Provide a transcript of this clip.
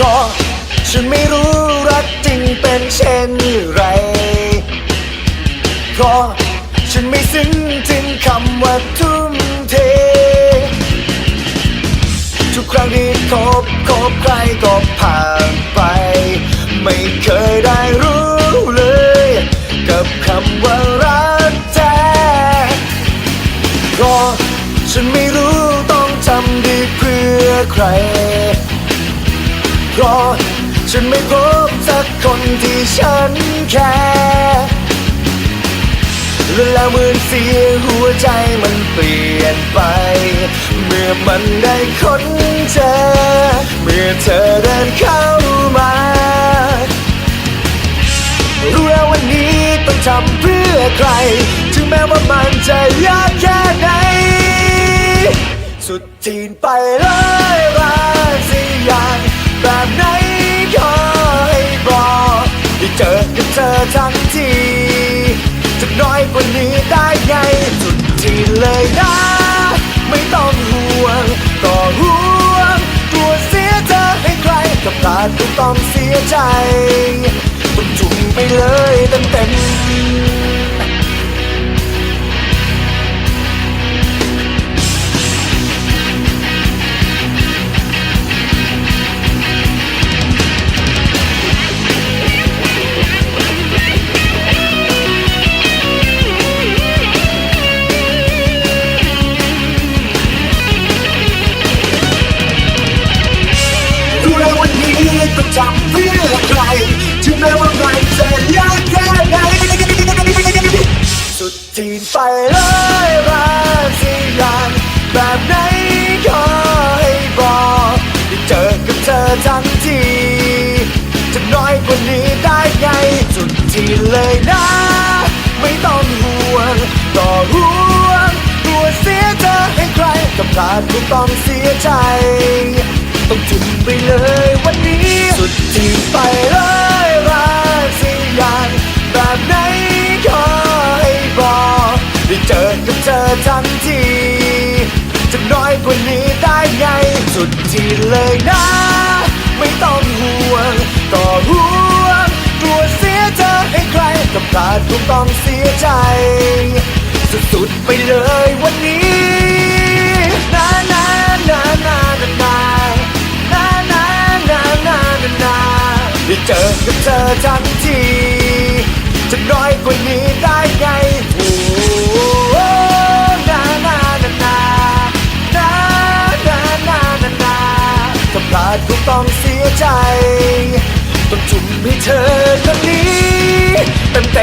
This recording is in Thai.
ฉันไม่รู้รักจริงเป็นเช่นไรเพราะฉันไม่ซึ้งถึงคำว่าทุ่มเท ทุกครั้งที่คบคบใครก็ผ่านไป ไม่เคยได้รู้เลย กับคำว่ารักแท้เพราะฉันไม่รู้ต้องทำดีเพื่อใคร ราะฉันไม่พบสักคนที่ฉันแค่และแล้วเหมือนเสียงหัวใจมันเปลี่ยนไป เมื่อมันได้ค้นเจอ เมื่อเธอเดินเข้ามา รู้แล้ววันนี้ต้องทำเพื่อใคร ถึงแม้ว่ามันจะยากแค่ไหน สุดทีนไป อกับเธอทั้งทีจะน้อยกว่านี้ได้ไงสุดทีเลยนะ ไม่ต้องห่วงก็ห่วงกลัวเสียเธอให้ใครกับพลาดก็ต้องเสียใจต้องจุ่มไปเลยเต็มเต็มำเพื่อใครถึงแม้ว่ามันจะยากแค่ไหนสุดทีนไปเลยรักสิอย่างแบบไหนขอให้บอกได้เจอกับเธอทั้งทีจะน้อยกว่านี้ได้ไงสุดทีนเลยนะ ไม่ต้องห่วงก็ห่วงกลัวเสียเธอให้ใครกับพลาดก็ต้องเสียใจ ต้องจุ่มไปเลย ที่ไปเลยรักสิอย่างแบบไหนขอให้บอกได้เจอกับเธอทันทีจะน้อยกว่านี้ได้ไงสุดที่เลยนะ ไม่ต้องห่วงก็ห่วงกลัวเสียเธอให้ใครกับพลาดก็ต้องเสียใจ สุดๆไปเลยวันนี้ ได้เจอกับเธอทั้งทีจะน้อยกว่านี้ได้ไงโอ้โหนานานานานานานานานาถ้าพลาดก็ต้องเสียใจ ต้องจุ่มให้เธอคนนี้แต่